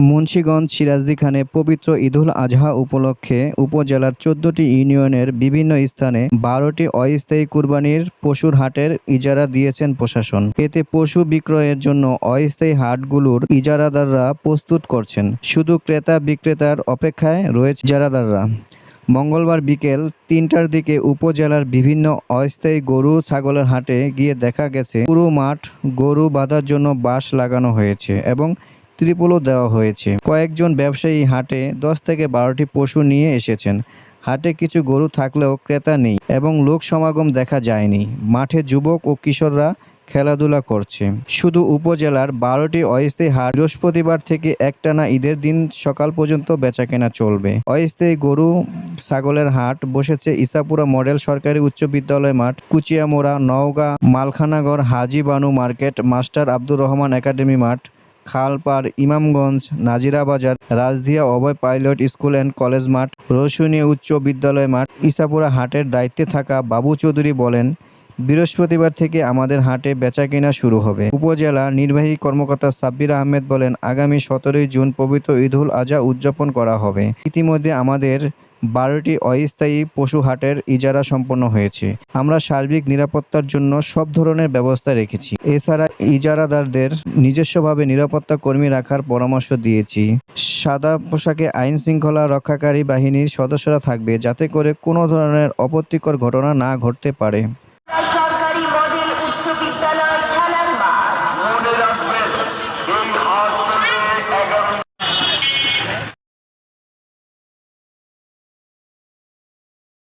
মুন্সীগঞ্জ সিরাজদিখানে পবিত্র ঈদুল আজহা উপলক্ষে উপজেলার চোদ্দটি ইউনিয়নের বিভিন্ন স্থানে বারোটি অস্থায়ী কুরবানির পশুর হাটের ইজারা দিয়েছেন প্রশাসন। এতে পশু বিক্রয়ের জন্য অস্থায়ী হাটগুলোর ইজারাদাররা প্রস্তুত করছেন। শুধু ক্রেতা বিক্রেতার অপেক্ষায় রয়েছে ইজারাদাররা। মঙ্গলবার বিকেল তিনটার দিকে উপজেলার বিভিন্ন অস্থায়ী গরু ছাগলের হাটে গিয়ে দেখা গেছে, পুরো মাঠ গরু বাঁধার জন্য বাঁশ লাগানো হয়েছে এবং ত্রিপলও দেওয়া হয়েছে। কয়েকজন ব্যবসায়ী হাটে দশ থেকে বারোটি পশু নিয়ে এসেছেন। হাটে কিছু গরু থাকলেও ক্রেতা নেই এবং লোক সমাগম দেখা যায়নি। মাঠে যুবক ও কিশোররা খেলাধুলা করছে। শুধু উপজেলার বারোটি অস্থায়ী হাট বৃহস্পতিবার থেকে একটানা ঈদের দিন সকাল পর্যন্ত বেচাকেনা চলবে। অস্থায়ী গরু ছাগলের হাট বসেছে ইসাপুরা মডেল সরকারি উচ্চ বিদ্যালয় মাঠ, Kuchiamora, Naogaon, Malkhanagar Haji Banu market, master Abdur Rahman academy মাঠ Khalpar, Imamganj, Nazirabazar, Rajdhia, Abhay pilot school and college মাঠ রসুনিয়া উচ্চ বিদ্যালয় মাঠ, ইসাপুরা হাটের দায়িত্বে থাকা বাবু চৌধুরী বলেন, বৃহস্পতিবার থেকে আমাদের হাটে বেচাকেনা শুরু হবে। উপজেলা নির্বাহী কর্মকর্তা সাব্বির আহমেদ বলেন, আগামী সতেরোই জুন পবিত্র ঈদুল আজহা উদযাপন করা হবে। ইতিমধ্যে আমাদের বারোটি অস্থায়ী পশু হাটের ইজারা সম্পন্ন হয়েছে। আমরা সার্বিক নিরাপত্তার জন্য সব ধরনের ব্যবস্থা রেখেছি। এছাড়া ইজারাদারদের নিজস্বভাবে নিরাপত্তা কর্মী রাখার পরামর্শ দিয়েছি। সাদা পোশাকে আইন শৃঙ্খলা রক্ষাকারী বাহিনীর সদস্যরা থাকবে যাতে করে কোনো ধরনের অপ্রীতিকর ঘটনা না ঘটতে পারে।